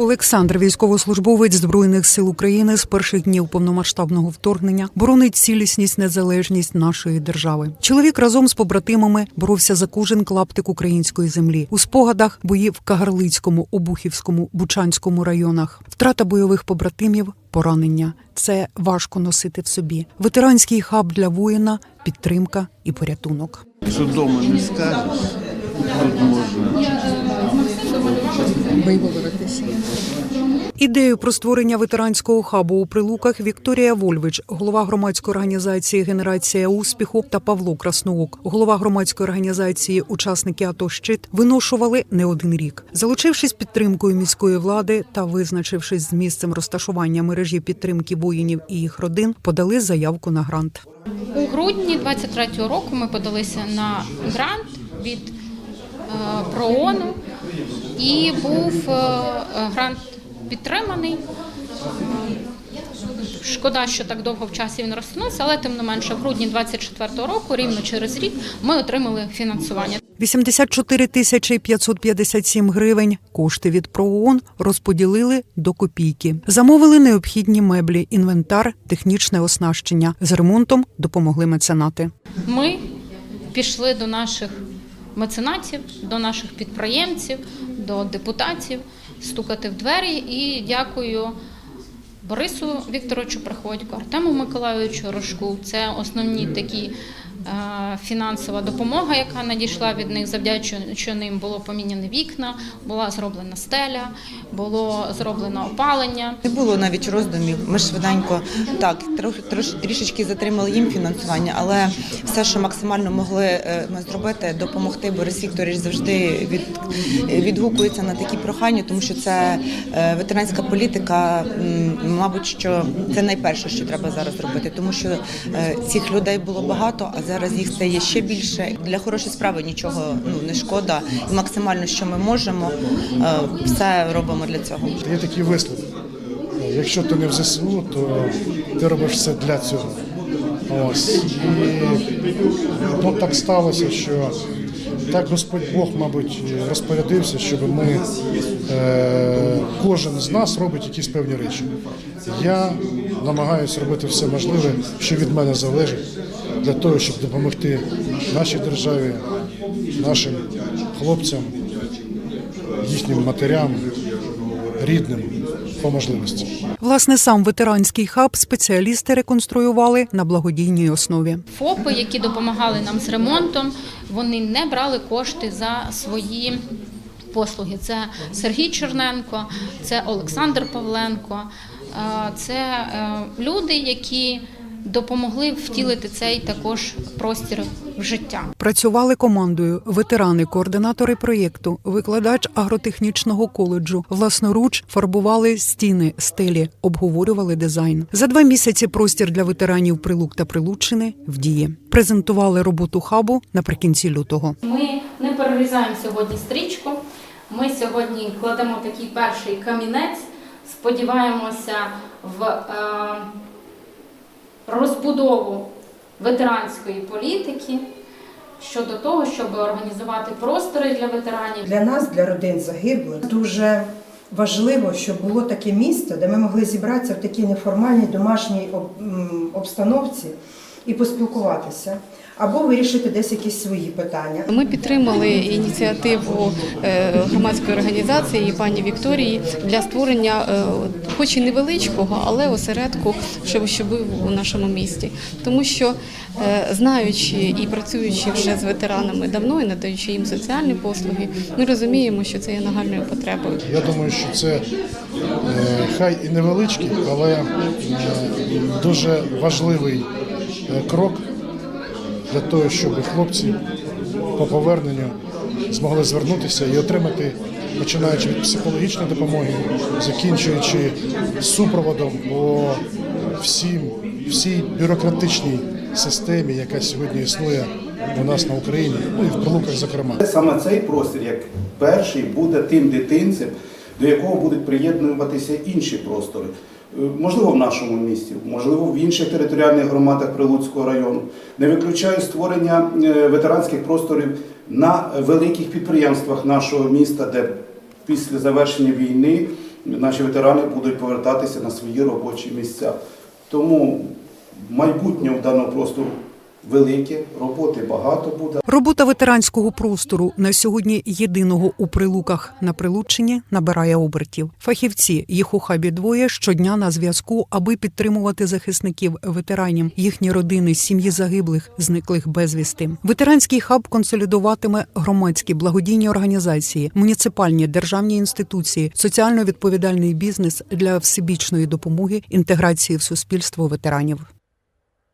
Олександр, військовослужбовець Збройних сил України з перших днів повномасштабного вторгнення, боронить цілісність, незалежність нашої держави. Чоловік разом з побратимами боровся за кожен клаптик української землі. У спогадах бої в Кагарлицькому, Обухівському, Бучанському районах. Втрата бойових побратимів, поранення це важко носити в собі. Ветеранський хаб для воїна, підтримка і порятунок. Що вдома не скажеш, тут можна. Виговоритися. Ідею про створення ветеранського хабу у прилуках Вікторія Вольвич, голова громадської організації Генерація успіху та Павло Красноок, голова громадської організації Учасники АТО Щит виношували не один рік. Залучившись підтримкою міської влади та визначившись з місцем розташування мережі підтримки воїнів і їх родин, подали заявку на грант. У грудні 23-го року ми подалися на грант від е, ПРООНу і був е, грант підтриманий. Шкода, що так довго в часі він розтягнувся, але тим не менше, в грудні 24-го року, рівно через рік, ми отримали фінансування. 84 тисячі 557 гривень кошти від ПРООН розподілили до копійки. Замовили необхідні меблі, інвентар, технічне оснащення. З ремонтом допомогли меценати. Ми пішли до наших меценатів, до наших підприємців, до депутатів стукати в двері і дякую Борису Вікторовичу Приходько, Артему Миколайовичу Рожку. Це основні такі. Фінансова допомога, яка надійшла від них, завдячуючи ним було поміняні вікна, була зроблена стеля, було зроблено опалення. Не було навіть роздумів. Ми швиденько так трішечки затримали їм фінансування, але все, що максимально могли е, ми зробити, допомогти. Борис Вікторович завжди від, відгукується на такі прохання, тому що це е, ветеранська політика. Мабуть, що це найперше, що треба зараз робити, тому що е, цих людей було багато, а зараз їх стає ще більше. Для хорошої справи нічого ну не шкода. І максимально, що ми можемо, е, все робимо для цього. Є такий вислів. Якщо ти не в ЗСУ, то ти робиш все для цього. Ось. І ну, так сталося, що так Господь Бог, мабуть, розпорядився, щоб ми, е, кожен з нас робить якісь певні речі. Я намагаюся робити все можливе, що від мене залежить, для того, щоб допомогти нашій державі, нашим хлопцям, їхнім матерям, рідним по можливості. Власне, сам ветеранський хаб спеціалісти реконструювали на благодійній основі. ФОПи, які допомагали нам з ремонтом, вони не брали кошти за свої послуги. Це Сергій Черненко, це Олександр Павленко, це е, люди, які допомогли втілити цей також простір в життя. Працювали командою ветерани, координатори проєкту, викладач агротехнічного коледжу. Власноруч фарбували стіни, стелі, обговорювали дизайн. За два місяці простір для ветеранів Прилук та Прилуччини в дії. Презентували роботу хабу наприкінці лютого. Ми не перерізаємо сьогодні стрічку. Ми сьогодні кладемо такий перший камінець. Сподіваємося в е, розбудову ветеранської політики щодо того, щоб організувати простори для ветеранів. Для нас, для родин загиблих, дуже важливо, щоб було таке місто, де ми могли зібратися в такій неформальній домашній обстановці і поспілкуватися, або вирішити десь якісь свої питання. Ми підтримали ініціативу е, громадської організації пані Вікторії для створення, е, хоч і невеличкого, але осередку, щоб що був у нашому місті. Тому що е, знаючи і працюючи вже з ветеранами давно і надаючи їм соціальні послуги, ми розуміємо, що це є нагальною потребою. Я думаю, що це хай і невеличкий, але дуже важливий крок для того, щоб хлопці по поверненню змогли звернутися і отримати, починаючи від психологічної допомоги, закінчуючи супроводом по всім, всій бюрократичній системі, яка сьогодні існує у нас на Україні, ну і в Прилуках, зокрема. Саме цей простір, як перший, буде тим дитинцем, до якого будуть приєднуватися інші простори. Е, Можливо, в нашому місті, можливо, в інших територіальних громадах Прилуцького району. Не виключаю створення е, ветеранських просторів на великих підприємствах нашого міста, де після завершення війни наші ветерани будуть повертатися на свої робочі місця. Тому майбутнє в даному простору велике, роботи багато буде. Робота ветеранського простору на сьогодні єдиного у прилуках на прилуччині набирає обертів. Фахівці їх у хабі двоє щодня на зв'язку, аби підтримувати захисників ветеранів, їхні родини, сім'ї загиблих, зниклих безвісти. Ветеранський хаб консолідуватиме громадські благодійні організації, муніципальні державні інституції, соціально відповідальний бізнес для всебічної допомоги інтеграції в суспільство ветеранів.